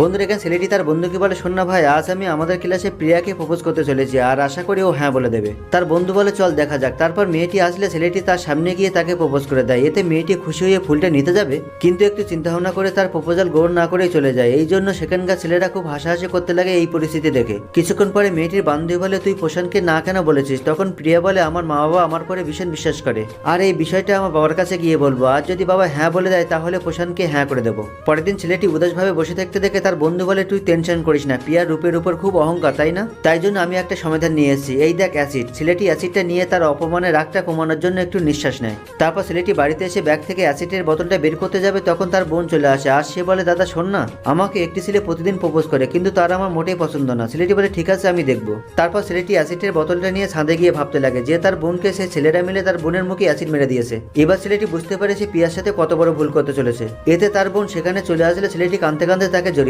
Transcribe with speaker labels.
Speaker 1: বন্ধুর এখানে ছেলেটি তার বন্ধুকে বলে, শোন না ভাই, আজ আমি আমাদের ক্লাসে প্রিয়াকে প্রপোজ করতে চলেছি আর আশা করি ও হ্যাঁ বলে দেবে। তার বন্ধু বলে, চল, দেখা যাক। তারপর মেয়েটি আসলে ছেলেটি তার সামনে গিয়ে তাকে প্রপোজ করে দেয়। এতে মেয়েটি খুশি হয়ে ফুলটা নিতে যাবে, কিন্তু একটু চিন্তা ভাবনা করে তার প্রপোজাল গ্রহণ না করেই চলে যায়। এই জন্য সেখানকার ছেলেরা খুব হাসাহাসি করতে লাগে এই পরিস্থিতি দেখে। কিছুক্ষণ পরে মেয়েটির বান্ধবী বলে, তুই প্রশান্তকে না কেন বলেছিস? তখন প্রিয়া বলে, আমার মা বাবা আমার পরে ভীষণ বিশ্বাস করে। আর এই বিষয়টা আমার বাবার কাছে গিয়ে বলব। আর যদি বাবা হ্যাঁ বলে দেয়, তাহলে প্রশান্তকে হ্যাঁ করে দেবো। পরের দিন ছেলেটি উদাসভাবে বসে থাকতে দেখে তার বন্ধু বলে তুই টেনশন করিস না। প্রিয়ার রূপের উপর খুব অহংকার, তাই না? তাই জন্য আমি একটা সমাধান নিয়ে এসেছি। এই দেখ অ্যাসিড ছেলেটি অ্যাসিডটা নিয়ে তার অপমানের রাগটা কমানোর জন্য একটু নিঃশ্বাস নেয়। তারপর ছেলেটি বাড়িতে এসে ব্যাগ থেকে অ্যাসিডের বোতলটা বের করতে যাবে, তখন তার বোন চলে আসে। আর সে বলে, দাদা, শোন না। আমাকে একটি ছেলে প্রতিদিন প্রপোজ করে, কিন্তু তার আমার মোটেই পছন্দ না। ছেলেটি বলে, ঠিক আছে, আমি দেখব। তারপর ছেলেটি অ্যাসিডের বোতলটা নিয়ে ছাদে গিয়ে ভাবতে লাগে। যে তার বোনকে সে ছেলেরা মিলে তার বোনের মুখে অ্যাসিড মেরে দিয়েছে। এবার ছেলেটি বুঝতে পারে সে পিয়ার সাথে কত বড় ভুল করতে চলেছে। এতে তার বোন সেখানে চলে আসলে ছেলেটি কাঁদতে কাঁদতে তাকে জড়িয়ে